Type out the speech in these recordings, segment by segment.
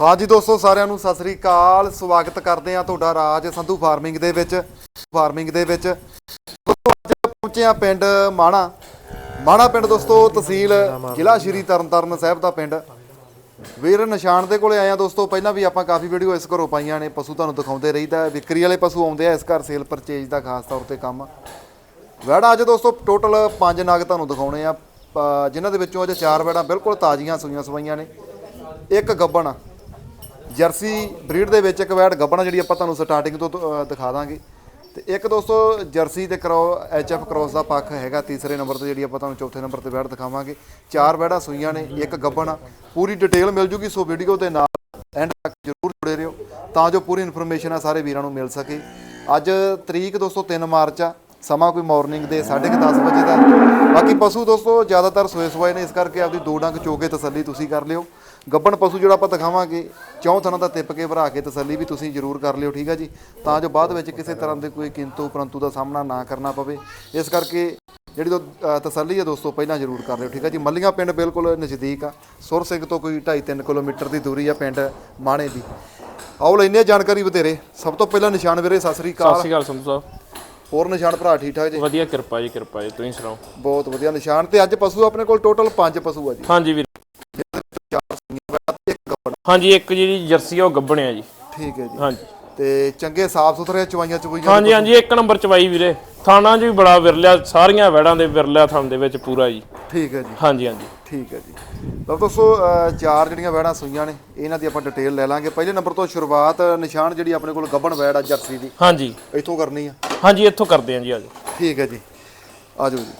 ਹਾਂਜੀ ਦੋਸਤੋ, ਸਾਰਿਆਂ ਨੂੰ ਸਤਿ ਸ੍ਰੀ ਅਕਾਲ। ਸਵਾਗਤ ਕਰਦੇ ਆ ਤੁਹਾਡਾ ਰਾਜ ਸੰਧੂ ਫਾਰਮਿੰਗ ਦੇ ਵਿੱਚ। ਫਾਰਮਿੰਗ ਦੇ ਵਿੱਚ ਅੱਜ ਪਹੁੰਚੇ ਆ ਪਿੰਡ ਮਾਣਾ। ਮਾਣਾ ਪਿੰਡ ਦੋਸਤੋ, ਤਹਿਸੀਲ ਜ਼ਿਲ੍ਹਾ ਸ਼੍ਰੀ ਤਰਨਤਾਰਨ ਸਾਹਿਬ ਦਾ ਪਿੰਡ। ਵੀਰ, ਨਿਸ਼ਾਨ ਦੇ ਕੋਲੇ ਆਇਆ ਦੋਸਤੋ। ਪਹਿਲਾਂ ਵੀ ਆਪਾਂ ਕਾਫੀ ਵੀਡੀਓ ਇਸ ਘਰੋਂ ਪਾਈਆਂ ਨੇ। ਪਸ਼ੂ ਤੁਹਾਨੂੰ ਦਿਖਾਉਂਦੇ ਰਹੀਦਾ ਵਿਕਰੀ ਵਾਲੇ ਪਸ਼ੂ ਆਉਂਦੇ ਆ ਇਸ ਘਰ ਸੇਲ ਪਰਚੇਜ ਦਾ ਖਾਸ ਤੌਰ ਤੇ ਕੰਮ। ਵੈੜਾ ਅੱਜ ਦੋਸਤੋ ਟੋਟਲ 5 ਨਾਗ ਤੁਹਾਨੂੰ ਦਿਖਾਉਣੇ ਆ। ਪ- ਜਿਨ੍ਹਾਂ ਦੇ ਵਿੱਚੋਂ ਅੱਜ ਚਾਰ ਵੈੜਾਂ ਬਿਲਕੁਲ ਤਾਜ਼ੀਆਂ ਸੂਈਆਂ ਸਵਾਈਆਂ ਨੇ। ਇੱਕ ਗੱਬਣ ਜਰਸੀ ਬਰੀਡ ਦੇ ਵਿੱਚ ਇੱਕ ਵੈੜ ਗੱਬਣਾ ਜਿਹੜੀ ਆਪਾਂ ਤੁਹਾਨੂੰ ਸਟਾਰਟਿੰਗ ਤੋਂ ਅ, ਦਿਖਾ ਦਾਂਗੇ। ਤੇ ਇੱਕ ਦੋਸਤੋ ਜਰਸੀ ਤੇ ਕਰੋ ਐਚਐਫ ਕ੍ਰੋਸ ਦਾ ਪੱਖ ਹੈਗਾ ਤੀਸਰੇ ਨੰਬਰ ਤੇ ਜਿਹੜੀ ਆਪਾਂ ਤੁਹਾਨੂੰ ਚੌਥੇ ਨੰਬਰ ਤੇ ਵੈੜ ਦਿਖਾਵਾਂਗੇ। ਚਾਰ ਵੈੜਾਂ ਸੂਈਆਂ ਨੇ ਇੱਕ ਗੱਬਣ। ਆ ਪੂਰੀ ਡਿਟੇਲ ਮਿਲ ਜੂਗੀ ਸੋ ਵੀਡੀਓ ਦੇ ਨਾਲ ਐਂਡ ਤੱਕ ਜਰੂਰ ਜੁੜੇ ਰਹੋ ਤਾਂ ਜੋ ਪੂਰੀ ਇਨਫੋਰਮੇਸ਼ਨ ਆ ਸਾਰੇ ਵੀਰਾਂ ਨੂੰ ਮਿਲ ਸਕੇ। ਅੱਜ ਤਰੀਕ ਦੋਸਤੋ 3 ਮਾਰਚ ਆ ਸਮਾਂ ਕੋਈ ਮਾਰਨਿੰਗ ਦੇ 10:30 ਵਜੇ ਦਾ। ਬਾਕੀ ਪਸ਼ੂ ਦੋਸਤੋ ਜ਼ਿਆਦਾਤਰ ਸੋਏ ਸਵਾਏ ਨੇ ਇਸ ਕਰਕੇ ਆਪਦੀ ਦੋ ਡੰਗ ਚੋ ਕੇ ਤਸੱਲੀ ਤੁਸੀਂ ਕਰ ਲਿਓ। ਗੱਬਣ ਪਸ਼ੂ ਜਿਹੜਾ ਆਪਾਂ ਦਿਖਾਵਾਂਗੇ ਚੌਂ ਥਣਾ ਦਾ ਤਿੱਪ ਕੇ ਭਰਾ ਕੇ ਤਸੱਲੀ ਵੀ ਤੁਸੀਂ ਜ਼ਰੂਰ ਕਰ ਲਿਓ ਠੀਕ ਆ ਜੀ? ਤਾਂ ਜੋ ਬਾਅਦ ਵਿੱਚ ਕਿਸੇ ਤਰ੍ਹਾਂ ਦੇ ਕੋਈ ਕਿੰਤੂ ਪਰੰਤੂ ਦਾ ਸਾਹਮਣਾ ਨਾ ਕਰਨਾ ਪਵੇ। ਇਸ ਕਰਕੇ ਜਿਹੜੀ ਅ, ਤਸੱਲੀ ਹੈ ਦੋਸਤੋ ਪਹਿਲਾਂ ਜ਼ਰੂਰ ਕਰ ਲਿਓ ਠੀਕ ਆ ਜੀ? ਮੱਲੀਆਂ ਪਿੰਡ ਬਿਲਕੁਲ ਨਜ਼ਦੀਕ ਆ। ਸੁਰ ਸਿੰਘ ਤੋਂ ਕੋਈ 2.5-3 ਕਿਲੋਮੀਟਰ ਦੀ ਦੂਰੀ ਆ ਪਿੰਡ ਮਾਣੇ ਦੀ। ਆਓ ਲੈਨੇ ਜਾਣਕਾਰੀ ਬਤੇਰੇ ਸਭ ਤੋਂ ਪਹਿਲਾਂ ਨਿਸ਼ਾਨ ਵੀਰੇ ਸਤਿ ਸ੍ਰੀ ਸਤਿ ਅਕਾਲ ਸ਼੍ਰੀ ਅਕਾਲ ਸੰਧੂ ਸਾਹਿਬ। ਹੋਰ ਨਿਸ਼ਾਨ ਭਰਾ ਠੀਕ ਠਾਕ ਜੀ? ਵਧੀਆ ਕਿਰਪਾ ਜੀ ਕਿਰਪਾ ਜੀ ਤੁਸੀਂ ਸੁਣਾਓ? ਬਹੁਤ ਵਧੀਆ ਨਿਸ਼ਾਨ ਤੇ ਅੱਜ ਪਸ਼ੂ ਆਪਣੇ ਕੋਲ ਟੋਟਲ 5 ਪਸ਼ੂ ਆ ਜੀ। ਹਾਂਜੀ ਵੀਰ। ਹਾਂਜੀ ਇੱਕ ਜਿਹੜੀ ਜਰਸੀ ਆ ਉਹ ਗੱਬਣਿਆ ਜੀ। ਠੀਕ ਹੈ ਜੀ। ਹਾਂਜੀ। ਤੇ ਚੰਗੇ ਸਾਫ਼ ਸੁਥਰੇ ਚਵਾਈਆਂ ਚਵਾਈਆਂ ਹਾਂਜੀ ਹਾਂਜੀ ਇੱਕ ਨੰਬਰ ਚਵਾਈ ਵੀਰੇ। ਥਾਣਾ 'ਚ ਵੀ ਬੜਾ ਵਿਰਲਿਆ ਸਾਰੀਆਂ ਵੈੜਾਂ ਦੇ ਵਿਰਲਿਆ ਥਾਂ ਦੇ ਵਿੱਚ ਪੂਰਾ ਜੀ। ਠੀਕ ਹੈ ਜੀ। ਹਾਂਜੀ ਹਾਂਜੀ। ਠੀਕ ਹੈ ਜੀ। ਲਓ ਦੋਸਤੋ ਚਾਰ ਜਿਹੜੀਆਂ ਵੈੜਾਂ ਸੂਈਆਂ ਨੇ ਇਹਨਾਂ ਦੀ ਆਪਾਂ ਡਿਟੇਲ ਲੈ ਲਾਂਗੇ। ਪਹਿਲੇ ਨੰਬਰ ਤੋਂ ਸ਼ੁਰੂਆਤ ਨਿਸ਼ਾਨ ਜਿਹੜੀ ਆਪਣੇ ਕੋਲ ਗੱਬਣ ਵੈੜ ਆ ਜਰਸੀ ਦੀ। ਹਾਂਜੀ। ਇੱਥੋਂ ਕਰਨੀ ਆ। ਹਾਂਜੀ ਇੱਥੋਂ ਕਰਦੇ ਆਂ ਜੀ ਅੱਜ ਠੀਕ ਹੈ ਜੀ। ਆ ਜਾਓ ਜੀ।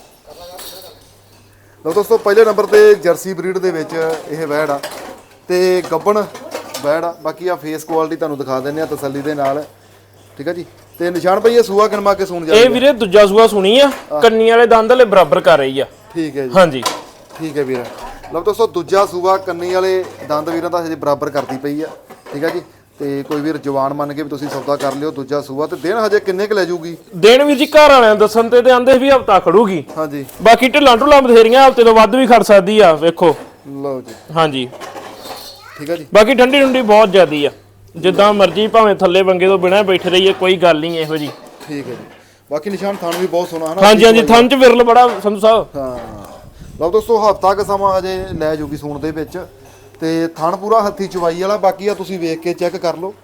ਲਓ ਦੋਸਤੋ ਪਹਿਲੇ ਨੰਬਰ ਤੇ ਜਰਸੀ ਬਰੀਡ ਦੇ ਵਿੱਚ ਇਹ ਵੈੜ ਆ। ਤੇ ਗੱਬਣ ਆ। ਬਾਕੀ ਆ ਫੇਸ ਕੁਆਲਿਟੀ ਤੁਹਾਨੂੰ ਦਿਖਾ ਦਿੰਨੇ ਆ ਤਸੱਲੀ ਦੇ ਨਾਲ। ਠੀਕ ਹੈ ਜੀ? ਤੇ ਨਿਸ਼ਾਨ ਭਈ ਇਹ ਸੂਆ ਕਿਨਮਾ ਕੇ ਸੂਣ ਜਾ ਇਹ ਵੀਰੇ ਦੂਜਾ ਸੂਆ ਸੁਣੀ ਆ। ਕੰਨੀ ਵਾਲੇ ਦੰਦ ਹਲੇ ਬਰਾਬਰ ਕਰ ਰਹੀ ਆ। ਠੀਕ ਹੈ ਜੀ। ਹਾਂਜੀ। ਠੀਕ ਹੈ ਵੀਰ। ਲਓ ਦੋਸਤੋ ਦੂਜਾ ਸੂਆ ਕੰਨੀ ਵਾਲੇ ਦੰਦ ਵੀਰਾਂ ਦਾ ਹਜੇ ਬਰਾਬਰ ਕਰਦੀ ਪਈ ਆ। ਠੀਕ ਹੈ ਜੀ? ਤੇ ਕੋਈ ਵੀਰ ਜਵਾਨ ਮੰਨ ਕੇ ਵੀ ਤੁਸੀਂ ਸੌਦਾ ਕਰ ਲਿਓ ਦੂਜਾ ਸੂਆ। ਤੇ ਦਿਨ ਹਜੇ ਕਿੰਨੇ ਕੁ ਲੈ ਜੂਗੀ? ਦੇਣ ਵੀਰ ਜੀ ਘਰ ਵਾਲਿਆਂ ਦੱਸਣ ਤੇ ਤੇ ਆਂਦੇ ਵੀ ਹਫਤਾ ਖੜੂਗੀ। ਹਾਂਜੀ। ਬਾਕੀ ਢਿੱਲਾਂ ਢੁੱਲਾਂ ਬਥੇਰੀਆਂ ਹਫ਼ਤੇ ਤੋਂ ਵੱਧ ਵੀ ਖੜ ਸਕਦੀ ਆ ਵੇਖੋ। ਲਓ ਜੀ। ਹਾਂਜੀ। ਠੀਕ ਹੈ ਜੀ। ਬਾਕੀ ਠੰਡੀ ਠੰਡੀ ਬਹੁਤ ਜ਼ਿਆਦੀ ਆ। ਜਿੱਦਾਂ ਮਰਜ਼ੀ ਭਾਵੇਂ ਥੱਲੇ ਵੰਗੇ ਤੋਂ ਬਿਨਾਂ ਬੈਠੇ ਰਹੀਏ ਕੋਈ ਗੱਲ ਨਹੀਂ ਇਹੋ ਜੀ। ਠੀਕ ਹੈ ਜੀ। ਬਾਕੀ ਨਿਸ਼ਾਨ ਥਾਣ ਵੀ ਬਹੁਤ ਸੋਹਣਾ ਹਨਾ? ਹਾਂਜੀ ਹਾਂਜੀ ਥਣ ਚ ਵਿਰਲ ਬੜਾ ਸੰਧੂ ਸਾਹਿਬ। ਹਾਂ। ਲਓ ਦੋਸਤੋ ਹਫਤਾ ਕ ਸਮਾਂ ਅਜੇ ਲੈ ਜੂਗੀ ਸੂਣ ਦੇ ਵਿੱਚ। ਤੇ ਥਣ ਪੂਰਾ ਹੱਥੀ ਚਵਾਈ ਵਾਲਾ ਬਾਕੀ ਆ ਤੁਸੀਂ ਵੇਖ ਕੇ ਚੈੱਕ ਕਰ ਲਓ।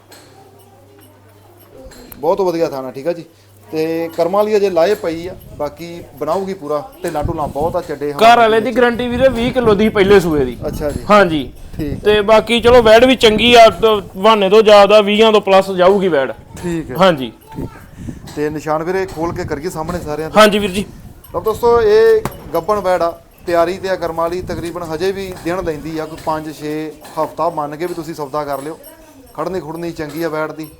ਬਹੁਤ ਵਧੀਆ ਥਾਣਾ ਠੀਕ ਆ ਜੀ। ਤੇ ਕਰਮਾਂ ਲਈ ਅਜੇ ਲਾਏ ਪਈ ਆ ਬਾਕੀ ਬਣਾਉਗੀ ਪੂਰਾ ਢਿੱਲਾ ਢੁੱਲਾ ਬਹੁਤ ਆ ਚੱਡੇ ਘਰ ਵਾਲੇ ਦੀ ਗਾਰੰਟੀ ਵੀਰੇ 20 ਕਿਲੋ ਦੀ ਪਹਿਲੇ ਸੂਏ ਦੀ। ਅੱਛਾ ਜੀ। ਹਾਂਜੀ। ਠੀਕ ਤੇ ਬਾਕੀ ਚਲੋ ਵੈੜ ਵੀ ਚੰਗੀ ਆ ਬਹਾਨੇ ਤੋਂ ਜ਼ਿਆਦਾ 20 ਤੋਂ ਪਲੱਸ ਜਾਊਗੀ ਵੈੜ। ਠੀਕ ਹੈ ਹਾਂਜੀ। ਠੀਕ ਤੇ ਨਿਸ਼ਾਨ ਵੀਰੇ ਖੋਲ ਕੇ ਕਰੀਏ ਸਾਹਮਣੇ ਸਾਰਿਆਂ ਦੇ। ਹਾਂਜੀ ਵੀਰ ਜੀ। ਲਓ ਦੋਸਤੋ ਇਹ ਗੱਬਣ ਵੈੜ ਆ ਤਿਆਰੀ ਤੇ ਆ ਕਰਮਾਂ ਲਈ ਤਕਰੀਬਨ ਹਜੇ ਵੀ ਦਿਨ ਲੈਂਦੀ ਆ ਕੋਈ 5-6 ਹਫਤਾ ਮੰਨ ਕੇ ਵੀ ਤੁਸੀਂ ਸੌਦਾ ਕਰ ਲਿਓ। ਖੜਨੀ ਖੁੜਨੀ ਚੰਗੀ ਆ ਵੈੜ ਦੀ।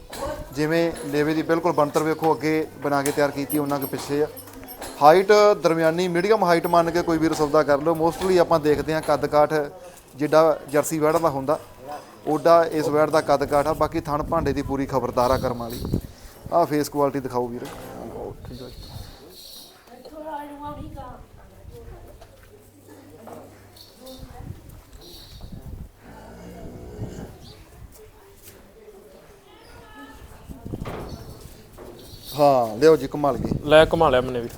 ਜਿਵੇਂ ਲੇਵੇ ਦੀ ਬਿਲਕੁਲ ਬੰਤਰ ਵੇਖੋ ਅੱਗੇ ਬਣਾ ਕੇ ਤਿਆਰ ਕੀਤੀ ਉਹਨਾਂ ਕੇ ਪਿੱਛੇ ਆ। ਹਾਈਟ ਦਰਮਿਆਨੀ ਮੀਡੀਅਮ ਹਾਈਟ ਮੰਨ ਕੇ ਕੋਈ ਵੀਰ ਸੌਦਾ ਕਰ ਲਓ। ਮੋਸਟਲੀ ਆਪਾਂ ਦੇਖਦੇ ਆ ਕੱਦ ਕਾਠ ਜਿੱਡਾ ਜਰਸੀ ਵੈੜ ਦਾ ਹੁੰਦਾ ਓਡਾ ਇਸ ਵੈੜ ਦਾ ਕੱਦ ਕਾਠ ਆ। ਬਾਕੀ ਥਣ ਭਾਂਡੇ ਦੀ ਪੂਰੀ ਖਬਰਦਾਰ ਆ ਕਰਮਾਂ ਵਾਲੀ। ਆ ਫੇਸ ਕੁਆਲਿਟੀ ਦਿਖਾਓ ਵੀਰ। ਹਾਂ ਲਿਓ ਜੀ ਕਮਾਲ ਗਈ ਲੈ ਘੁਮਾ ਲਿਆ ਮੈਨੇ ਵੀਰ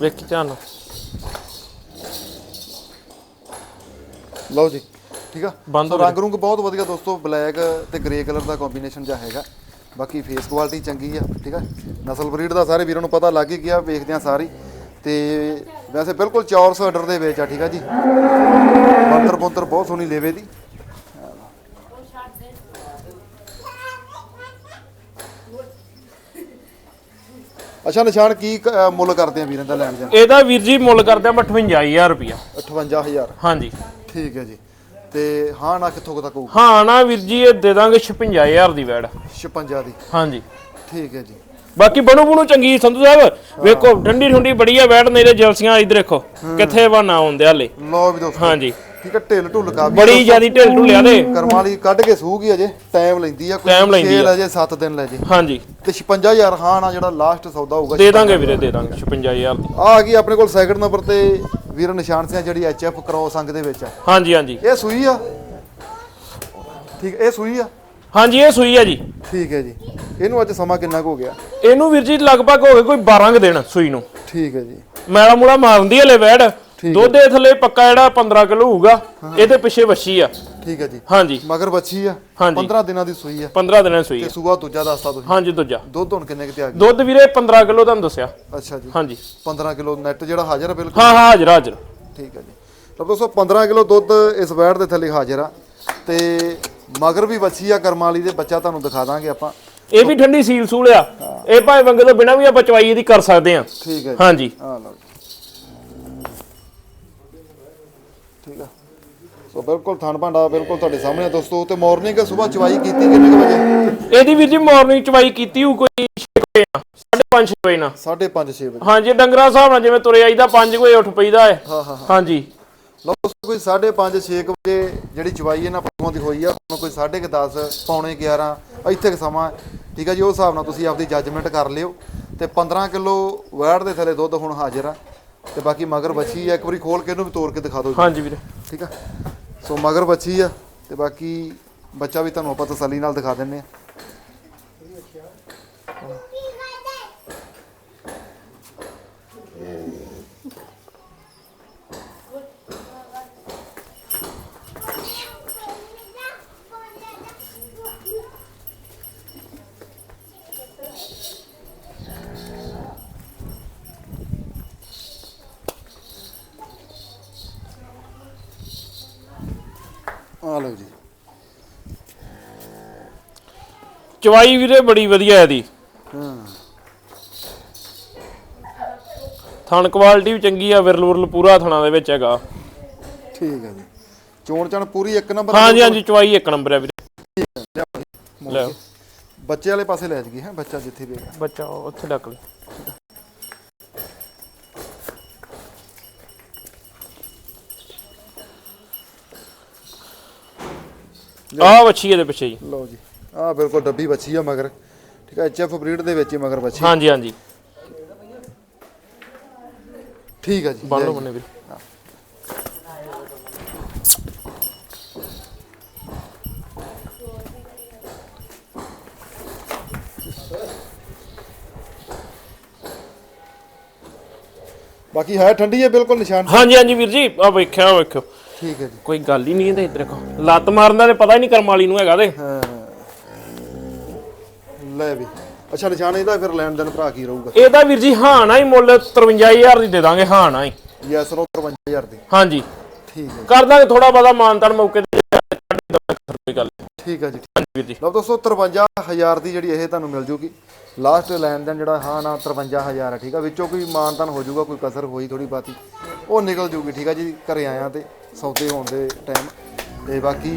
ਵੇਖੀ ਧਿਆਨ ਨਾਲ। ਲਓ ਜੀ ਠੀਕ ਆ? ਬੰਦ ਸੋ ਰੰਗ ਰੁੰਗ ਬਹੁਤ ਵਧੀਆ ਦੋਸਤੋ ਬਲੈਕ ਤੇ ਗ੍ਰੇ ਕਲਰ ਦਾ ਕੰਬੀਨੇਸ਼ਨ ਜਿਹਾ ਹੈਗਾ। ਬਾਕੀ ਫੇਸ ਕੁਆਲਿਟੀ ਚੰਗੀ ਆ ਠੀਕ ਆ? ਨਸਲ ਬਰੀਡ ਦਾ ਸਾਰੇ ਵੀਰਾਂ ਨੂੰ ਪਤਾ ਲੱਗ ਹੀ ਗਿਆ ਵੇਖਦੇ ਆ ਸਾਰੀ। ਤੇ ਵੈਸੇ ਬਿਲਕੁਲ ਚੌਰਸ ਆਰਡਰ ਦੇ ਵਿੱਚ ਆ ਠੀਕ ਆ ਜੀ। ਬੰਤਰ ਬੰਤਰ ਬਹੁਤ ਸੋਹਣੀ ਲੇਵੇ ਦੀ। ਅੱਛਾ ਨਿਸ਼ਾਨ ਕੀ ਅ, ਮੁੱਲ ਕਰਦੇ ਆ ਵੀਰਾਂ ਦਾ ਲੈਣ ਜਾਂ ਇਹਦਾ ਵੀਰ ਜੀ ਮੁੱਲ ਕਰਦੇ ਆ 58000 ਰੁਪਿਆ 58000 ਹਾਂਜੀ। ਠੀਕ ਹੈ ਜੀ। ਤੇ ਹਾਂ ਨਾ ਕਿੱਥੋਂ ਕੁ ਤੱਕ ਹੋਊ? ਹਾਂ ਨਾ ਵੀਰ ਜੀ ਇਹ ਦੇ ਦਾਂਗੇ 56000 ਦੀ ਵੈੜ। 56 ਦੀ। ਹਾਂਜੀ। ਠੀਕ ਹੈ ਜੀ। ਬਾਕੀ ਬਣੂ ਬਣੂ ਚੰਗੀ ਸੰਧੂ ਸਾਹਿਬ। ਵੇਖੋ ਠੰਡੀ ਠੰਡੀ ਬੜੀ ਆ ਵੈੜ ਨੇਰੇ ਜਲਸੀਆਂ ਇਧਰ ਦੇਖੋ ਕਿੱਥੇ ਬਣਾ ਹੁੰਦੇ ਹਾਲੇ। ਲਓ ਵੀ ਦੋਸਤੋ ਹਾਂਜੀ। ਠੀਕ ਹੈ ਢਿੱਲ ਢੁੱਲਕਾ ਵੀ ਬੜੀ ਜਿਆਦੀ ਢਿੱਲ ਢੁੱਲਿਆ ਦੇ। ਕਰਮਾਂ ਵਾਲੀ ਕੱਢ ਕੇ ਸੂਗੀ ਅਜੇ ਟਾਈਮ ਲੈਂਦੀ ਆ Time ਲੈਂਦੀ ਛੇ ਆ। ਲੈ ਜੇ 7 ਦਿਨ ਲੈ ਜੇ। ਹਾਂਜੀ। ਤੇ 56000 ਖਾਨ ਆ ਜਿਹੜਾ ਲਾਸਟ ਸੌਦਾ ਹੋਊਗਾ ਦੇ ਦਾਂਗੇ ਵੀਰੇ ਦੇ ਦਾਂਗੇ 56000 ਦੀ ਆ ਆ ਗਈ ਆਪਣੇ ਕੋਲ ਸੈਕਿੰਡ ਨੰਬਰ ਤੇ ਵੀਰ ਨਿਸ਼ਾਨ ਸਿੰਘ ਜਿਹੜੀ ਐਚਐਫ ਕ੍ਰੋਸ ਅੰਗ ਦੇ ਵਿੱਚ ਆ। ਹਾਂਜੀ ਹਾਂਜੀ। ਇਹ ਸੂਈ ਆ? ਠੀਕ ਇਹ ਸੂਈ ਆ? ਹਾਂਜੀ ਇਹ ਸੂਈ ਆ ਜੀ। ਠੀਕ ਹੈ ਜੀ। ਇਹਨੂੰ ਅੱਜ ਸਮਾਂ ਕਿੰਨਾ ਕੁ ਹੋ ਗਿਆ? ਇਹਨੂੰ ਵੀਰ ਜੀ ਲਗਭਗ ਹੋ ਗਏ ਕੋਈ 12 ਕੁ ਦਿਨ ਸੂਈ ਨੂੰ। ਠੀਕ ਹੈ ਜੀ। ਮੈਲਾ ਮੂਲਾ ਮਾਰਦੀ ਹਲੇ ਵੈੜ। ਦੁੱਧ ਦੇ ਥੱਲੇ ਪੱਕਾ ਜਿਹੜਾ 15 ਕਿਲੋ ਹੋਊਗਾ ਇਹਦੇ ਪਿੱਛੇ ਵੱਛੀ ਆ। ਠੀਕ ਹੈ ਜੀ। ਹਾਂਜੀ। ਮਗਰ ਬੱਚੀ ਆ। ਹਾਂਜੀ। 15 ਦਿਨਾਂ ਦੀ ਸੂਈ ਆ। 15 ਦਿਨਾਂ ਦੀ ਸੂਈ ਤੇ ਸੂਆ ਦੂਜਾ ਦੱਸਤਾ ਤੁਸੀਂ। ਹਾਂਜੀ ਦੂਜਾ। ਦੁੱਧ ਹੁਣ ਕਿੰਨੇ ਕਿਤੇ ਆ ਗਿਆ? ਦੁੱਧ ਵੀਰੇ 15 ਕਿਲੋ ਤੁਹਾਨੂੰ ਦੱਸਿਆ। ਅੱਛਾ ਜੀ। ਹਾਂਜੀ। 15 ਕਿਲੋ ਨੈਟ ਜਿਹੜਾ ਹਾਜ਼ਰ ਬਿਲਕੁਲ? ਹਾਂ ਹਾਂ ਹਾਜ਼ਰ ਹਾਜ਼ਰ। ਠੀਕ ਹੈ ਜੀ। ਲਓ ਦੋਸਤੋ 15 ਕਿਲੋ ਦੁੱਧ ਇਸ ਵੈੜ ਦੇ ਥੱਲੇ ਹਾਜ਼ਰ ਆ। ਤੇ ਮਗਰ ਵੀ ਬੱਚੀ ਆ ਕਰਮਾਂ ਵਾਲੀ ਦੇ ਬੱਚਾ ਤੁਹਾਨੂੰ ਦਿਖਾ ਦਾਂਗੇ ਆਪਾਂ। ਇਹ ਵੀ ਠੰਡੀ ਸੀਲ ਸੂਲ ਆ। ਇਹ ਭਾਵੇਂ ਵੰਗੇ ਤੋਂ ਬਿਨਾ ਵੀ ਆਪਾਂ ਚਵਾਈ ਇਹਦੀ ਕਰ ਸਕਦੇ ਆ ਠੀਕ ਹੈ ਹਾਂਜੀ। ਆ ਲਓ ਜੀ। ਠੀਕ ਆ। ਸੋ ਬਿਲਕੁਲ ਥਣ ਭਾਂਡਾ ਬਿਲਕੁਲ ਤੁਹਾਡੇ ਸਾਹਮਣੇ ਆ ਦੋਸਤੋ ਤੇ ਮਾਰਨਿੰਗ ਸਵੇਰ ਚਵਾਈ ਕੀਤੀ ਕਿੰਨੇ ਕੁ ਵਜੇ? ਇਹਦੀ ਵੀਰ ਜੀ ਮਾਰਨਿੰਗ ਚਵਾਈ ਕੀਤੀ ਹੋਊ ਕੋਈ 6 ਵਜੇ 5:30 ਵਜੇ ਨਾਲ। 5:30 6 ਵਜੇ। ਹਾਂਜੀ ਡੰਗਰਾਂ ਹਿਸਾਬ ਨਾਲ ਜਿਵੇਂ ਤੁਰੇ ਆਈਦਾ 5 ਵਜੇ ਉੱਠ ਪਈਦਾ ਹੈ ਹਾਂ ਹਾਂ ਹਾਂ। ਹਾਂਜੀ। ਲਓ ਕੋਈ 5:30 6 ਵਜੇ ਜਿਹੜੀ ਚਵਾਈ ਇਹਨਾਂ ਪਸ਼ੂਆਂ ਦੀ ਹੋਈ ਆ ਹੁਣ ਕੋਈ 10:30 ਪੌਣੇ 11 ਇੱਥੇ ਕੁ ਸਮਾਂ। ਠੀਕ ਆ ਜੀ ਉਸ ਹਿਸਾਬ ਨਾਲ ਤੁਸੀਂ ਆਪਦੀ ਜੱਜਮੈਂਟ ਕਰ ਲਿਓ ਤੇ 15 ਕਿਲੋ ਵੈੜ ਦੇ ਥੱਲੇ ਦੁੱਧ ਹੁਣ ਹਾਜ਼ਰ ਆ ਤੇ ਬਾਕੀ ਮਗਰ ਬੱਚੀ ਆ ਇੱਕ ਵਾਰੀ ਖੋਲ ਕੇ ਇਹਨੂੰ ਵੀ ਤੋੜ ਕੇ ਦਿਖਾ ਦਿਓ। ਹਾਂਜੀ ਵੀਰੇ ਠੀਕ ਆ ਸੋ ਮਗਰ ਬੱਚੀ ਆ ਤੇ ਬਾਕੀ ਬੱਚਾ ਵੀ ਤੁਹਾਨੂੰ ਆਪਾਂ ਤਸੱਲੀ ਨਾਲ ਦਿਖਾ ਦਿੰਨੇ ਆ ਲਓ ਜੀ ਚਵਾਈ ਵੀਰੇ ਬੜੀ ਵਧੀਆ ਇਹਦੀ। ਹਾਂ ਥਣ ਕੁਆਲਿਟੀ ਵੀ ਚੰਗੀ ਆ ਵਿਰਲ ਵਿਰਲ ਪੂਰਾ ਥਣਾ ਦੇ ਵਿੱਚ ਹੈਗਾ। ਠੀਕ ਹੈ ਜੀ। ਚੋਣ ਚਣ ਪੂਰੀ ਇੱਕ ਨੰਬਰ ਹਾਂਜੀ ਹਾਂਜੀ ਚਵਾਈ ਇੱਕ ਨੰਬਰ ਹੈ ਵੀਰੇ। ਲੈ ਬੱਚੇ ਵਾਲੇ ਪਾਸੇ ਲੈ ਜਗੀ ਹੈ ਬੱਚਾ ਜਿੱਥੇ ਵੀ ਹੈਗਾ। ਬੱਚਾ ਉੱਥੇ ਡੱਕ ਲੈ। ਆ ਵੱਛੀ ਇਹਦੇ ਪਿੱਛੇ ਜੀ। ਲਓ ਜੀ। ਆ ਬਿਲਕੁਲ ਡੱਬੀ ਬੱਚੀ ਆ ਮਗਰ। ਠੀਕ ਹੈ ਐਚਐਫ ਬਰੀਡ ਦੇ ਵਿੱਚ ਹੀ ਮਗਰ ਬੱਚੀ ਹਾਂਜੀ ਹਾਂਜੀ। ਠੀਕ ਹੈ ਜੀ ਬੰਨ ਲਓ। ਬੰਨੇ ਵੀਰੇ। ਬਾਕੀ ਹੈ ਠੰਡੀ ਹੈ ਬਿਲਕੁਲ ਨਿਸ਼ਾਨ। ਹਾਂਜੀ ਹਾਂਜੀ ਵੀਰ ਜੀ ਆ ਵੇਖਿਆ ਆਹ ਵੇਖਿਓ। ਠੀਕ ਹੈ ਜੀ। ਕੋਈ ਗੱਲ ਹੀ ਨਹੀਂ ਇਹਦੇ ਇੱਧਰ ਦੇਖੋ। ਲੱਤ ਮਾਰਨ ਦਾ ਤੇ ਪਤਾ ਹੀ ਨਹੀਂ ਕਰਮ ਵਾਲੀ ਨੂੰ ਹੈਗਾ ਤੇ ਹਾਂ ਲੈ ਵੀ ਅੱਛਾ ਨਿਸ਼ਾਨ ਇਹਦਾ ਫਿਰ ਲੈਣ ਦੇਣ ਭਰਾ ਕੀ ਰਹੂਗਾ? ਇਹਦਾ ਵੀਰ ਜੀ ਹਾਂ ਨਾ ਹੀ ਮੁੱਲ 53000 ਦੀ ਦੇ ਦਾਂਗੇ ਹਾਂ ਨਾ ਹੀ। ਯੈਸ ਰੋ 53000 ਦੀ। ਹਾਂਜੀ। ਠੀਕ ਹੈ ਕਰ ਦਾਂਗੇ ਥੋੜਾ ਬਹੁਤਾ ਮਾਨਤਾਨ ਮੌਕੇ ਤੇ। ਕੋਈ ਗੱਲ ਨੀ। ਠੀਕ ਹੈ ਜੀ। ਹਾਂਜੀ ਵੀਰ ਜੀ। ਲਓ ਦੋਸਤੋ 53000 ਦੀ ਜਿਹੜੀ ਇਹ ਤੁਹਾਨੂੰ ਮਿਲ ਜੂਗੀ। ਲਾਸਟ ਲੈਣ ਦੇਣ ਜਿਹੜਾ ਹਾਂ ਨਾ 53000 ਹੈ ਠੀਕ ਆ ਵਿੱਚੋਂ ਕੋਈ ਮਾਨਤਨ ਹੋ ਜਾਊਗਾ ਕੋਈ ਕਸਰ ਹੋਈ ਥੋੜੀ ਬਾਤੀ ਉਹ ਨਿਕਲ ਜੂਗੀ ਠੀਕ ਆ ਜੀ? ਘਰੇ ਆਇਆ ਤੇ ਸੌਦੇ ਹੋਣ ਦੇ ਟਾਈਮ ਤੇ ਬਾਕੀ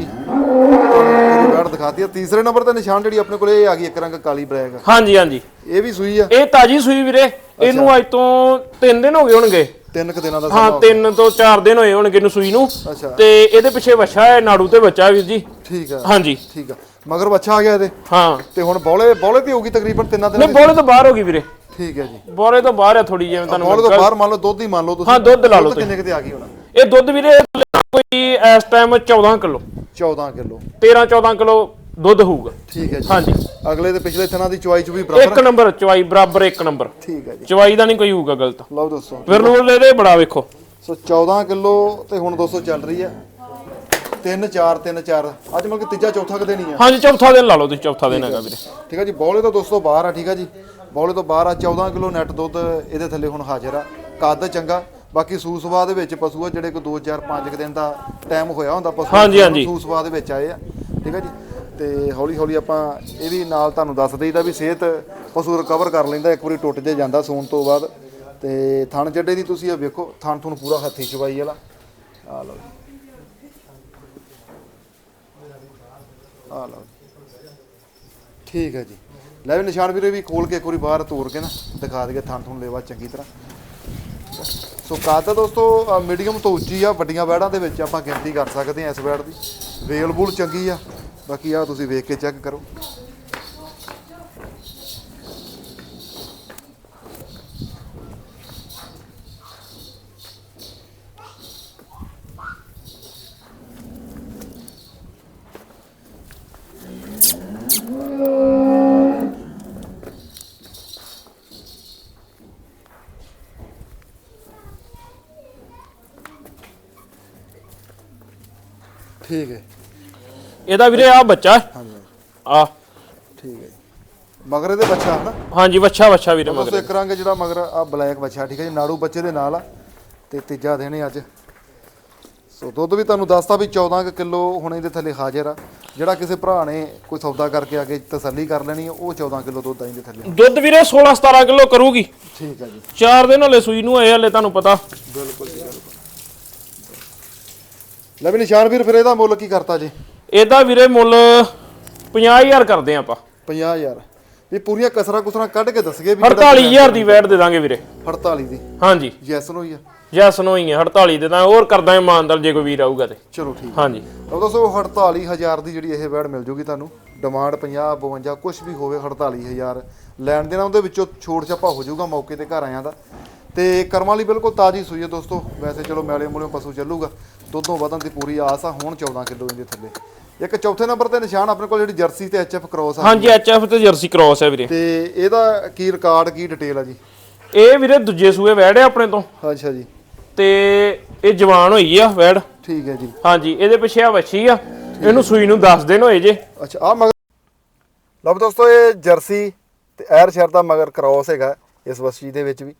ਬੈਠ ਦਿਖਾਤੀ ਆ। ਤੀਸਰੇ ਨੰਬਰ ਤੇ ਨਿਸ਼ਾਨ ਜਿਹੜੀ ਆਪਣੇ ਕੋਲੇ ਇਹ ਆ ਗਈ ਇੱਕ ਰੰਗ ਕਾਲੀ ਬਲੈਕ। ਹਾਂਜੀ ਹਾਂਜੀ। ਇਹ ਵੀ ਸੂਈ ਆ? ਇਹ ਤਾਜੀ ਸੂਈ ਵੀਰੇ। ਇਹਨੂੰ ਅੱਜ ਤੋਂ 3 ਦਿਨ ਹੋ ਗਏ ਹੋਣਗੇ। ਤਿੰਨ ਕੁ ਦਿਨਾਂ ਦਾ ਹਾਂ 3 ਤੋਂ 4 ਦਿਨ ਹੋਏ ਹੋਣਗੇ ਇਹਨੂੰ ਸੂਈ ਨੂੰ। ਤੇ ਇਹਦੇ ਪਿੱਛੇ ਵੱਛਾ ਹੈ ਨਾੜੂ ਤੇ ਬੱਚਾ ਹੈ ਵੀਰ ਜੀ। ਠੀਕ ਆ। ਹਾਂਜੀ। ਠੀਕ ਆ। ਮਗਰ ਬੱਚਾ ਆ ਗਿਆ ਇਹਦੇ। ਹਾਂ। ਤੇ ਹੁਣ ਬੌਲੇ ਬੌਲੇ ਤੇ ਹੋਊਗੀ ਤਕਰੀਬਨ ਤਿੰਨਾਂ ਦਿਨਾਂ ਨਹੀਂ ਬੋਲੇ ਤੋਂ ਬਾਹਰ ਹੋ ਗਈ ਵੀਰੇ। ਠੀਕ ਹੈ ਜੀ। ਬੋਲੇ ਤੋਂ ਬਾਹਰ ਹੈ ਥੋੜੀ ਜਿਵੇਂ ਤੁਹਾਨੂੰ ਬੌਲੇ ਤੋਂ ਬਾਹਰ ਮੰਨ ਲਓ ਦੁੱਧ ਹੀ ਮੰਨ ਲਓ ਤੁਸੀਂ। ਹਾਂ, ਦੁੱਧ ਲਾ ਲਓ ਕਿੰਨੇ ਕਿਤੇ ਆ ਗਈ ਹੁਣ? ਇਹ ਦੁੱਧ ਵੀਰੇ ਕੋਈ ਇਸ ਟਾਈਮ 14 ਕਿਲੋ। 14 ਕਿਲੋ। 13 14 ਕਿਲੋ ਦੁੱਧ ਹੋਊਗਾ। ਠੀਕ ਹੈ ਜੀ। ਹਾਂਜੀ। ਅਗਲੇ ਤੇ ਪਿਛਲੇ ਥਣਾ ਦੀ ਚੁਆਈ ਚ ਵੀ ਬਰਾਬਰ ਇੱਕ ਨੰਬਰ ਚਵਾਈ ਬਰਾਬਰ ਇੱਕ ਨੰਬਰ। ਠੀਕ ਹੈ ਜੀ। ਚਵਾਈ ਦਾ ਨਹੀਂ ਕੋਈ ਹੋਊਗਾ ਗਲਤ। ਲਓ ਦੋਸਤੋ ਵਿਰਨੂਰ ਇਹਦੇ ਬੜਾ ਵੇਖੋ। ਸੋ 14 ਕਿਲੋ ਤੇ ਹੁਣ 200 ਚੱਲ ਰਹੀ ਹੈ। 3 4 3 4 ਅੱਜ ਮਤਲਬ ਕਿ ਤੀਜਾ ਚੌਥਾ ਕਦੇ ਨਹੀਂ ਆ ਹਾਂਜੀ ਚੌਥਾ ਦਿਨ ਲਾ ਲਓ ਤੁਸੀਂ ਚੌਥਾ ਦਿਨ ਹੈਗਾ ਵੀਰੇ। ਠੀਕ ਹੈ ਜੀ ਬੌਲੇ ਤੋਂ ਦੋਸਤੋ ਬਾਹਰ ਆ ਠੀਕ ਹੈ ਜੀ। ਬੌਲੇ ਤੋਂ ਬਾਹਰ ਆ 14 ਕਿਲੋ ਨੈਟ ਦੁੱਧ ਇਹਦੇ ਥੱਲੇ ਹੁਣ ਹਾਜ਼ਰ ਆ। ਕੱਦ ਚੰਗਾ। ਬਾਕੀ ਸੂਸਵਾ ਦੇ ਵਿੱਚ ਪਸ਼ੂ ਆ ਜਿਹੜੇ ਕੋ 2 4 5 ਦਿਨ ਦਾ ਟਾਈਮ ਹੋਇਆ ਹੁੰਦਾ ਪਸ਼ੂ ਹਾਂਜੀ, ਹਾਂਜੀ। ਸੂਸਵਾ ਦੇ ਵਿੱਚ ਆਏ ਆ ਠੀਕ ਹੈ ਜੀ ਤੇ ਹੌਲੀ ਹੌਲੀ ਆਪਾਂ ਇਹ ਵੀ ਨਾਲ ਤੁਹਾਨੂੰ ਦੱਸ ਦੇਈਦਾ ਵੀ ਸਿਹਤ ਪਸ਼ੂ ਰਿਕਵਰ ਕਰ ਲੈਂਦਾ ਇੱਕ ਵਾਰੀ ਟੁੱਟ ਜੇ ਜਾਂਦਾ ਸੂਣ ਤੋਂ ਬਾਅਦ ਤੇ ਥਣ ਚੱਡੇ ਦੀ ਤੁਸੀਂ ਇਹ ਵੇਖੋ ਥਣ ਤੁਹਾਨੂੰ ਪੂਰਾ ਹੱਥੀ ਚਵਾਈ ਵਾਲਾ ਆ ਲਓ ਜੀ। ਆ ਲਓ। ਠੀਕ ਹੈ ਜੀ ਲੈ ਵੀ ਨਿਸ਼ਾਨ ਵੀਰੇ ਵੀ ਖੋਲ ਕੇ ਇੱਕ ਵਾਰੀ ਬਾਹਰ ਤੋੜ ਕੇ ਨਾ ਦਿਖਾ ਦਈਏ ਥਣ ਤੁਹਾਨੂੰ ਲੇਵਾ ਚੰਗੀ ਤਰ੍ਹਾਂ ਸੋ ਕੱਦ ਦੋਸਤੋ ਮੀਡੀਅਮ ਤੋਂ ਉੱਚੀ ਆ, ਵੱਡੀਆਂ ਵੈੜਾਂ ਦੇ ਵਿੱਚ ਆਪਾਂ ਗਿਣਤੀ ਕਰ ਸਕਦੇ ਆ ਇਸ ਵੈੜ ਦੀ। ਵੇਲ ਬੂਲ ਚੰਗੀ ਆ, ਬਾਕੀ ਆ ਤੁਸੀਂ ਵੇਖ ਕੇ ਚੈੱਕ ਕਰੋ। ਠੀਕ ਹੈ। ਇਹਦਾ ਵੀਰੇ ਆ ਬੱਚਾ। ਹਾਂਜੀ। ਆ ਠੀਕ ਹੈ। ਮਗਰ ਇਹਦੇ ਬੱਚਾ ਹਨਾ? ਹਾਂਜੀ ਵੱਛਾ ਵੱਛਾ ਵੀਰੇ ਮਗਰ। ਇੱਕ ਰੰਗ ਜਿਹੜਾ ਮਗਰ ਆ ਬਲੈਕ ਬੱਚਾ ਠੀਕ ਹੈ ਜੀ ਨਾੜੂ ਬੱਚੇ ਦੇ ਨਾਲ ਆ ਤੇ ਤੀਜਾ ਹੈ ਅੱਜ। ਸੋ ਦੁੱਧ ਵੀ ਤੁਹਾਨੂੰ ਦੱਸਤਾ ਵੀ 14 ਕੁ ਕਿਲੋ ਹੁਣ ਇਹਦੇ ਥੱਲੇ ਹਾਜ਼ਰ ਆ। ਜਿਹੜਾ ਕਿਸੇ ਭਰਾ ਨੇ ਕੋਈ ਸੌਦਾ ਕਰਕੇ ਆ ਕੇ ਤਸੱਲੀ ਕਰ ਲੈਣੀ ਉਹ 14 ਕਿਲੋ ਦੁੱਧ ਆ ਇਹਦੇ ਥੱਲੇ। ਦੁੱਧ ਵੀਰੇ 16 17 ਕਿਲੋ ਕਰੂਗੀ। ਠੀਕ ਹੈ ਜੀ। ਚਾਰ ਦਿਨ ਹਲੇ ਸੂਈ ਨੂੰ ਆਏ ਹਲੇ ਤੁਹਾਨੂੰ ਪਤਾ। ਬਿਲਕੁਲ। ਲੈ ਵੀ ਨਿਸ਼ਾਨ ਵੀਰ ਫਿਰ ਇਹਦਾ ਮੁੱਲ ਕੀ ਕਰਤਾ ਜੀ? ਇਹਦਾ ਵੀਰੇ ਮੁੱਲ 50000 ਕਰਦੇ ਆਪਾਂ। 50000 ਵੀ ਪੂਰੀਆਂ ਕਸਰਾਂ ਕੁਸਰਾਂ ਕੱਢ ਕੇ ਦੱਸਗੇ ਵੀ 48000 ਦੀ ਵੈਟ ਦੇ ਦਾਂਗੇ ਵੀਰੇ। 48 ਦੀ? ਹਾਂਜੀ। ਯੈਸ ਨੋ ਹੀ ਆ। ਜੈਸ ਨੋ ਹੀ ਹੈ 48 ਦੇ ਦਾਂਗੇ। ਹੋਰ ਕਰਦਾ ਇਮਾਨਦਾਰ ਜੇ ਕੋਈ ਵੀਰ ਆਊਗਾ ਤੇ। ਚਲੋ ਠੀਕ ਹਾਂਜੀ। ਉਹ ਦੱਸੋ 48000 ਦੀ ਜਿਹੜੀ ਇਹ ਵੈੜ ਮਿਲ ਜੂਗੀ ਤੁਹਾਨੂੰ ਡਿਮਾਂਡ 50 52 ਕੁਝ ਵੀ ਹੋਵੇ 48000 ਲੈਣ ਦੇਣਾ ਉਹਦੇ ਵਿੱਚੋਂ ਛੋੜ ਛਾਪਾ ਹੋ ਜਾਊਗਾ ਮੌਕੇ ਤੇ ਘਰ ਆਇਆਂ ਦਾ। ਤੇ ਕਰਮਾਂ ਲਈ ਬਿਲਕੁਲ ਤਾਜ਼ੀ ਸੂਈ ਹੈ ਦੋਸਤੋ। ਵੈਸੇ ਚਲੋ ਮੈਲੇ ਮੂਲੇ ਪਸ਼ੂ ਚੱਲੂਗਾ। ਦੁੱਧੋਂ ਵਧਣ ਦੀ ਪੂਰੀ ਆਸ ਆ ਹੁਣ 14 ਕਿਲੋ ਇਹਦੇ ਥੱਲੇ। ਇੱਕ ਚੌਥੇ ਨੰਬਰ ਤੇ ਨਿਸ਼ਾਨ ਆਪਣੇ ਕੋਲ ਜਿਹੜੀ ਜਰਸੀ ਤੇ ਐਚਐਫ ਕ੍ਰੋਸ ਆ। ਹਾਂਜੀ ਐਚਐਫ ਤੇ ਜਰਸੀ ਕ੍ਰੋਸ ਹੈ ਵੀਰੇ। ਤੇ ਇਹਦਾ ਕੀ ਰਿਕਾਰਡ ਕੀ ਡਿਟੇਲ ਆ ਜੀ? ਇਹ ਵੀਰੇ ਦੂਜੇ ਸੂਏ ਵੈੜ ਹੈ ਆਪਣੇ ਤੋਂ। ਅੱਛਾ ਜੀ। ਤੇ ਇਹ ਜਵਾਨ ਹੋਈ ਆ ਵੈੜ। ਠੀਕ ਹੈ ਜੀ। ਹਾਂਜੀ ਇਹਦੇ ਪਿੱਛੇ ਆ ਵੱਛੀ ਆ। ਇਹਨੂੰ ਸੂਈ ਨੂੰ 10 ਦਿਨ ਹੋਏ ਜੇ। ਅੱਛਾ ਆ ਮਗਰ ਲਓ ਦੋਸਤੋ ਇਹ ਜਰਸੀ ਤੇ ਐਰ ਸ਼ਹਿਰ ਦਾ ਮਗਰ ਕ੍ਰਾਸ ਹੈਗਾ ਇਸ ਵਸੀ ਦੇ ਵਿੱਚ ਵੀ।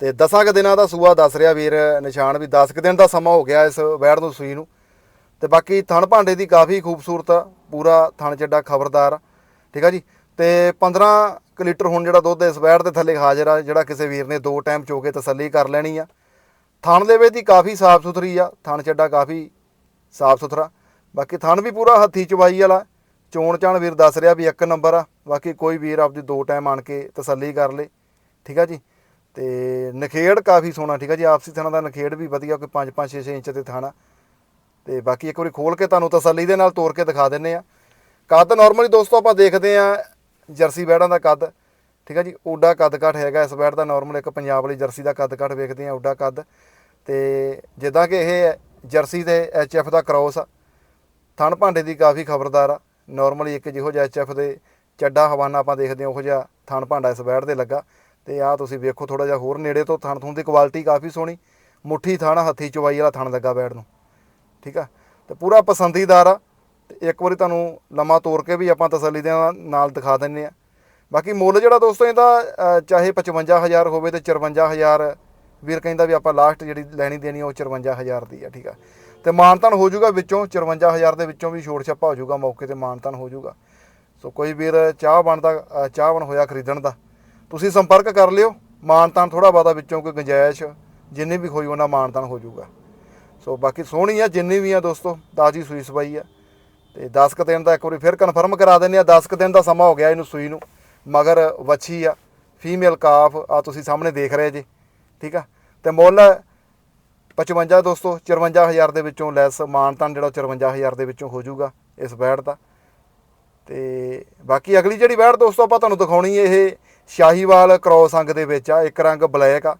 ਤੇ 10 ਕੁ ਦਿਨਾਂ ਦਾ ਸੂਆ ਦੱਸ ਰਿਹਾ ਵੀਰ ਨਿਸ਼ਾਨ ਵੀ 10 ਕੁ ਦਿਨ ਦਾ ਸਮਾਂ ਹੋ ਗਿਆ ਇਸ ਵੈੜ ਨੂੰ ਸੂਈ ਨੂੰ। ਤੇ ਬਾਕੀ ਥਣ ਭਾਂਡੇ ਦੀ ਕਾਫੀ ਖੂਬਸੂਰਤ ਆ ਪੂਰਾ ਥਣ ਚੱਡਾ ਖਬਰਦਾਰ ਆ ਠੀਕ ਆ ਜੀ? ਤੇ 15 ਕੁ ਲੀਟਰ ਹੁਣ ਜਿਹੜਾ ਦੁੱਧ ਇਸ ਵੈੜ ਦੇ ਥੱਲੇ ਹਾਜ਼ਰ ਆ, ਜਿਹੜਾ ਕਿਸੇ ਵੀਰ ਨੇ ਦੋ ਟਾਈਮ ਚੋ ਕੇ ਤਸੱਲੀ ਕਰ ਲੈਣੀ ਆ। ਥਣ ਦੇ ਵਿੱਚ ਦੀ ਕਾਫੀ ਸਾਫ਼ ਸੁਥਰੀ ਆ, ਥਣ ਚੱਡਾ ਕਾਫੀ ਸਾਫ਼ ਸੁਥਰਾ। ਬਾਕੀ ਥਣ ਵੀ ਪੂਰਾ ਹੱਥੀ ਚਵਾਈ ਵਾਲਾ, ਚੋਣ ਚਾਣ ਵੀਰ ਦੱਸ ਰਿਹਾ ਵੀ ਇੱਕ ਨੰਬਰ ਆ, ਬਾਕੀ ਕੋਈ ਵੀਰ ਆਪਦੀ ਦੋ ਟਾਈਮ ਆਣ ਕੇ ਤਸੱਲੀ ਕਰ ਲੇ, ਠੀਕ ਆ ਜੀ? ਤੇ ਨਖੇੜ ਕਾਫੀ ਸੋਹਣਾ, ਠੀਕ ਆ ਜੀ? ਆਪਸੀ ਥਣਾ ਦਾ ਨਖੇੜ ਵੀ ਵਧੀਆ, ਕੋਈ 5 5 6 6 ਇੰਚ ਤੇ ਥਾਣਾ। ਤੇ ਬਾਕੀ ਇੱਕ ਵਾਰੀ ਖੋਲ ਕੇ ਤੁਹਾਨੂੰ ਤਸੱਲੀ ਦੇ ਨਾਲ ਤੋੜ ਕੇ ਦਿਖਾ ਦਿੰਨੇ ਆ। ਕੱਦ ਨਾਰਮਲੀ ਦੋਸਤੋ ਆਪਾਂ ਦੇਖਦੇ ਆ ਜਰਸੀ ਬੈੜਾਂ ਦਾ ਕੱਦ, ਠੀਕ ਆ ਜੀ? ਓਡਾ ਕੱਦ ਘੱਟ ਹੈਗਾ, ਇਸ ਬੈੜ ਦਾ ਨਾਰਮਲ ਇੱਕ ਪੰਜਾਬ ਵਾਲੀ ਜਰਸੀ ਦਾ ਕੱਦ ਘੱਟ ਵੇਖਦੇ ਆ, ਓਡਾ ਕੱਦ। ਤੇ ਜਿੱਦਾਂ ਕਿ ਇਹ ਜਰਸੀ ਤੇ ਐਚਐਫ ਦਾ ਕ੍ਰਾਸ ਆ, ਥਣ ਭਾਂਡੇ ਦੀ ਕਾਫੀ ਖਬਰਦਾਰ ਆ। ਨਾਰਮਲੀ ਇੱਕ ਜਿਹੋ ਜਿਹਾ ਐਚਐਫ ਦੇ ਚੱਡਾ ਹਵਾਨਾ ਆਪਾਂ ਦੇਖਦੇ ਹਾਂ ਉਹੋ ਜਿਹਾ ਥਣ ਭਾਂਡਾ ਇਸ ਬੈੜ ਦੇ ਲੱਗਾ। ਤੇ ਆ ਤੁਸੀਂ ਵੇਖੋ ਥੋੜਾ ਜਿਹਾ ਹੋਰ ਨੇੜੇ ਤੋਂ ਥਣ ਥੁਣ ਦੀ ਕੁਆਲਿਟੀ ਕਾਫੀ ਸੋਹਣੀ। ਮੁੱਠੀ ਥਣ ਹੱਥੀ ਚਵਾਈ ਵਾਲਾ ਥਣ ਲੱਗਾ ਬੈੜ ਨੂੰ। ਠੀਕ ਆ? ਤੇ ਪੂਰਾ ਪਸੰਦੀਦਾਰ ਆ। ਤੇ ਇੱਕ ਵਾਰੀ ਤੁਹਾਨੂੰ ਲੰਮਾ ਤੋੜ ਕੇ ਵੀ ਆਪਾਂ ਤਸੱਲੀ ਦੇ ਨਾਲ- ਦਿਖਾ ਦਿੰਨੇ ਆ। ਬਾਕੀ ਮੁੱਲ ਜਿਹੜਾ ਦੋਸਤੋ ਇਹਦਾ ਅ, ਚਾਹੇ 55000 ਹੋਵੇ ਤੇ 54000 ਵੀਰ ਕਹਿੰਦਾ ਵੀ ਆਪਾਂ ਲਾਸਟ ਜਿਹੜੀ ਲੈਣੀ ਦੇਣੀ ਆ ਉਹ 54000 ਦੀ ਆ ਠੀਕ ਆ? ਤੇ ਮਾਨਤਨ ਹੋ ਜਾਊਗਾ ਵਿੱਚੋਂ 54000 ਦੇ ਵਿੱਚੋਂ ਵੀ ਛੋੜ ਛੱਪਾ ਹੋ ਜਾਊਗਾ ਮੌਕੇ ਤੇ ਮਾਨਤਨ ਹੋ ਜਾਊਗਾ। ਸੋ ਕੋਈ ਵੀਰ ਚਾਹ ਬਣਦਾ ਚਾਹ ਬਣ ਹੋਇਆ ਖਰੀਦਣ ਦਾ ਤੁਸੀਂ ਸੰਪਰਕ ਕਰ ਲਿਓ, ਮਾਨਤਨ ਥੋੜਾ ਬਾਦਾ ਵਿੱਚੋਂ ਕੋਈ ਗੁੰਜਾਇਸ਼, ਜਿੰਨੀ ਵੀ ਹੋਈ ਉਹਨਾਂ ਮਾਨਤਨ ਹੋ ਜਾਊਗਾ। ਸੋ ਬਾਕੀ ਸੋਹਣੀ ਆ, ਜਿੰਨੀ ਵੀ ਆ ਦੋਸਤੋ, ਤਾਜੀ ਸੂਈ ਸਵਾਈ ਆ। ਤੇ 10 ਕੁ ਦਿਨ ਦਾ ਇੱਕ ਵਾਰੀ ਫਿਰ ਕਨਫਰਮ ਕਰਾ ਦਿੰਨੇ ਆ 10 ਕੁ ਦਿਨ ਦਾ ਸਮਾਂ ਹੋ ਗਿਆ ਇਹਨੂੰ ਸੂਈ ਨੂੰ, ਮਗਰ ਵੱਛੀ ਆ ਫੀਮੇਲ ਕਾਫ ਆ, ਤੁਸੀਂ ਸਾਹਮਣੇ ਦੇਖ ਰਹੇ ਜੀ, ਠੀਕ ਆ? ਤੇ ਮੁੱਲ 55 ਦੋਸਤੋ 54000 ਦੇ ਵਿੱਚੋਂ ਲੈਸ ਮਾਨਤਨ ਜਿਹੜਾ 54000 ਦੇ ਵਿੱਚੋਂ ਹੋ ਜਾਊਗਾ ਇਸ ਬੈੜ ਦਾ। ਤੇ ਬਾਕੀ ਅਗਲੀ ਜਿਹੜੀ ਬੈੜ ਦੋਸਤੋ ਆਪਾਂ ਤੁਹਾਨੂੰ ਦਿਖਾਉਣੀ ਇਹ ਸ਼ਾਹੀਵਾਲ ਕ੍ਰੋਸ ਅੰਗ ਦੇ ਵਿੱਚ ਆ, ਇੱਕ ਰੰਗ ਬਲੈਕ ਆ।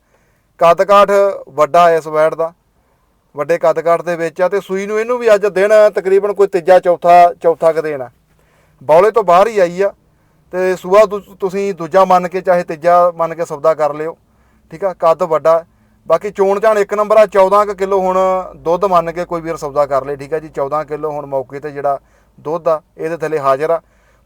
ਕੱਦਕਾਠ ਵੱਡਾ ਇਸ ਬੈੜ ਦਾ। ਵੱਡੇ ਕੱਦਕਾਠ ਦੇ ਵਿੱਚ ਆ ਤੇ ਸੂਈ ਨੂੰ ਇਹਨੂੰ ਵੀ ਅੱਜ ਦਿਨ ਤਕਰੀਬਨ ਕੋਈ ਤੀਜਾ, ਚੌਥਾ ਚੌਥਾ ਕੁ ਦਿਨ ਆ। ਬੌਲੇ ਤੋਂ ਬਾਹਰ ਹੀ ਆਈ ਆ ਤੇ ਸੂਆ ਤੁ- ਤੁਸੀਂ ਦੂਜਾ ਮੰਨ ਕੇ ਚਾਹੇ ਤੀਜਾ ਮੰਨ ਕੇ ਸੌਦਾ ਕਰ ਲਿਓ, ਠੀਕ ਆ? ਕੱਦ ਵੱਡਾ। ਬਾਕੀ ਚੋਣ ਚਾਣ ਇੱਕ ਨੰਬਰ ਆ 14 ਕੁ ਕਿਲੋ ਹੁਣ ਦੁੱਧ ਮੰਨ ਕੇ ਕੋਈ ਵੀਰ ਸੌਦਾ ਕਰ ਲੇ, ਠੀਕ ਆ ਜੀ? 14 ਕਿਲੋ ਹੁਣ ਮੌਕੇ ਤੇ ਜਿਹੜਾ ਦੁੱਧ ਆ, ਇਹਦੇ ਥੱਲੇ ਹਾਜ਼ਰ ਆ।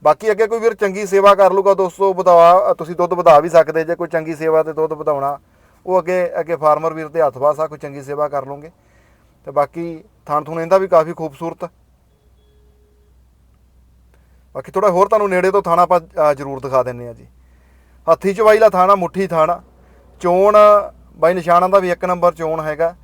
ਬਾਕੀ ਅੱਗੇ ਕੋਈ ਵੀਰ ਚੰਗੀ ਸੇਵਾ ਕਰ ਲੂਗਾ ਦੋਸਤੋ ਵਧਾ ਤੁਸੀਂ ਦੁੱਧ ਵਧਾ ਵੀ ਸਕਦੇ ਜੇ ਕੋਈ ਚੰਗੀ ਸੇਵਾ ਤੇ ਦੁੱਧ ਵਧਾਉਣਾ, ਉਹ ਅੱਗੇ ਅੱਗੇ ਫਾਰਮਰ ਵੀਰ ਦੇ ਹੱਥ ਵਾਸਾ ਕੋਈ ਚੰਗੀ ਸੇਵਾ ਕਰ ਲਓਗੇ ਤੇ ਬਾਕੀ ਥਣ ਥੁਣ ਇਹਦਾ ਵੀ ਕਾਫੀ ਖੂਬਸੂਰਤ। ਬਾਕੀ ਥੋੜਾ ਹੋਰ ਤੁਹਾਨੂੰ ਨੇੜੇ ਤੋਂ ਥਾਣਾ ਆਪਾਂ ਜ਼ਰੂਰ ਦਿਖਾ ਦਿੰਨੇ ਆ ਜੀ। ਹੱਥੀ ਚਵਾਈਲਾ ਥਾਣਾ, ਮੁੱਠੀ ਥਾਣਾ। ਚੋਣ, ਬਾਈ ਨਿਸ਼ਾਨਾਂ ਦਾ ਵੀ ਇੱਕ ਨੰਬਰ ਚੋਣ ਹੈਗਾ।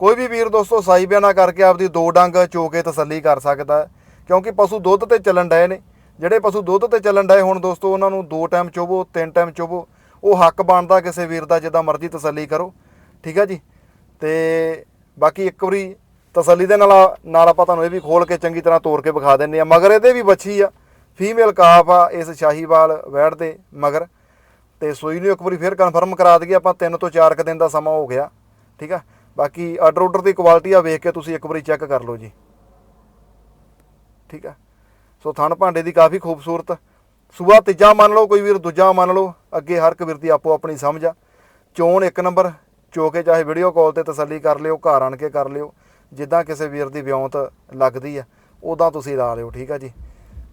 ਕੋਈ ਵੀ ਵੀਰ ਦੋਸਤੋ, ਸਾਈ ਬਿਆਨਾ ਕਰਕੇ ਆਪਦੀ ਦੋ ਡੰਗ ਚੋ ਕੇ ਤਸੱਲੀ ਕਰ ਸਕਦਾ ਕਿਉਂਕਿ ਪਸ਼ੂ ਦੁੱਧ ਤੇ ਚੱਲਣ ਡਏ ਨੇ। ਜਿਹੜੇ ਪਸ਼ੂ ਦੁੱਧ ਤੇ ਚੱਲਣ ਡਏ ਹੁਣ ਦੋਸਤੋ, ਉਹਨਾਂ ਨੂੰ ਦੋ ਟਾਈਮ ਚੋਵੋ ਤਿੰਨ ਟਾਈਮ ਚੋਵੋ ਉਹ ਹੱਕ ਬਣਦਾ ਕਿਸੇ ਵੀਰ ਦਾ, ਜਿੱਦਾਂ ਮਰਜ਼ੀ ਤਸੱਲੀ ਕਰੋ। ਠੀਕ ਆ ਜੀ? ਤੇ ਬਾਕੀ ਇੱਕ ਵਾਰੀ ਤਸੱਲੀ ਦੇ ਨਾਲ ਨਾਲ ਆਪਾਂ ਤੁਹਾਨੂੰ ਇਹ ਵੀ ਖੋਲ ਕੇ ਚੰਗੀ ਤਰ੍ਹਾਂ ਤੋੜ ਕੇ ਵਿਖਾ ਦਿੰਨੇ ਆ। ਮਗਰ ਇਹਦੇ ਵੀ ਬੱਚੀ ਆ। ਫੀਮੇਲ ਕਾਫ ਆ, ਇਸ ਸ਼ਾਹੀਵਾਲ ਵੈੜ ਦੇ ਮਗਰ। ਤੇ ਸੂਈ ਨੂੰ ਇੱਕ ਵਾਰੀ ਫਿਰ ਕਨਫਰਮ ਕਰਾ ਦਈਏ, ਆਪਾਂ 3 ਤੋਂ 4 ਕ ਦਿਨ ਦਾ ਸਮਾਂ ਹੋ ਗਿਆ। ਠੀਕ ਆ? ਬਾਕੀ ਆਰਡਰ ਆਰਡਰ ਦੀ ਕੁਆਲਿਟੀ ਆ ਵੇਖ ਕੇ ਤੁਸੀਂ ਇੱਕ ਵਾਰੀ ਚੈੱਕ ਕਰ ਲਓ ਜੀ। ਠੀਕ ਆ? ਸੋ ਥਣ ਭਾਂਡੇ ਦੀ ਕਾਫੀ ਖੂਬਸੂਰਤ। ਸੂਆ ਤੀਜਾ ਮੰਨ ਲਓ, ਕੋਈ ਵੀਰ ਦੂਜਾ ਮੰਨ ਲਓ, ਅੱਗੇ ਹਰ ਇੱਕ ਵੀਰ ਦੀ ਆਪੋ ਆਪਣੀ ਸਮਝ ਆ। ਚੋਣ ਇੱਕ ਨੰਬਰ, ਚੋ ਕੇ ਚਾਹੇ ਵੀਡੀਓ ਕਾਲ ਤੇ ਤਸੱਲੀ ਕਰ ਲਿਓ, ਘਰ ਆਣ ਕੇ ਕਰ ਲਿਓ, ਜਿੱਦਾਂ ਕਿਸੇ ਵੀਰ ਦੀ ਵਿਉਂਤ ਲੱਗਦੀ ਆ ਉਦਾਂ ਤੁਸੀਂ ਲਾ ਲਿਓ, ਠੀਕ ਆ ਜੀ।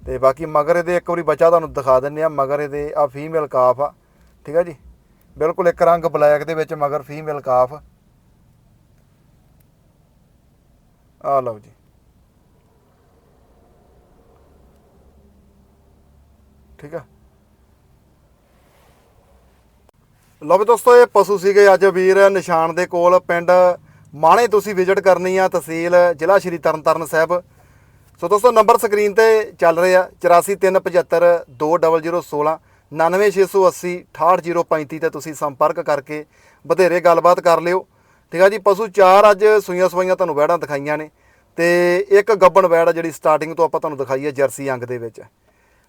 ਤੇ ਬਾਕੀ ਮਗਰ ਇਹਦੇ ਇੱਕ ਵਾਰੀ ਬੱਚਾ ਤੁਹਾਨੂੰ ਦਿਖਾ ਦਿੰਨੇ ਆ, ਮਗਰ ਇਹਦੇ ਆ ਫੀਮੇਲ ਕਾਫ ਆ, ਠੀਕ ਆ ਜੀ। ਬਿਲਕੁਲ ਇੱਕ ਰੰਗ ਬਲੈਕ ਦੇ ਵਿੱਚ ਮਗਰ ਫੀਮੇਲ ਕਾਫ ਆ ਲਓ ਜੀ। ਠੀਕ ਆ। ਲਓ ਵੀ ਦੋਸਤੋ, ਇਹ ਪਸ਼ੂ ਸੀਗੇ ਅੱਜ ਵੀਰ ਨਿਸ਼ਾਨ ਦੇ ਕੋਲ, ਪਿੰਡ ਮਾਣੇ ਤੁਸੀਂ ਵਿਜ਼ਿਟ ਕਰਨੀ ਆ ਤਹਿਸੀਲ ਜ਼ਿਲ੍ਹਾ ਸ਼੍ਰੀ ਤਰਨਤਾਰਨ ਸਾਹਿਬ। ਸੋ ਦੋਸਤੋ ਨੰਬਰ ਸਕਰੀਨ ਤੇ ਚੱਲ ਰਿਹਾ 8437520016 99680 68035 ਤੇ ਤੁਸੀਂ ਸੰਪਰਕ ਕਰਕੇ ਵਧੇਰੇ ਗੱਲਬਾਤ ਕਰ ਲਿਓ। ਠੀਕ ਆ ਜੀ, ਪਸ਼ੂ ਚਾਰ ਅੱਜ ਸੂਈਆਂ ਸਵਾਈਆਂ ਤੁਹਾਨੂੰ ਵੈੜਾਂ ਦਿਖਾਈਆਂ ਨੇ ਤੇ ਇੱਕ ਗੱਬਣ ਵੈੜ ਆ ਜਿਹੜੀ ਸਟਾਰਟਿੰਗ ਤੋਂ ਆਪਾਂ ਤੁਹਾਨੂੰ ਦਿਖਾਈ ਹੈ ਜਰਸੀ ਅੰਗ ਦੇ ਵਿੱਚ।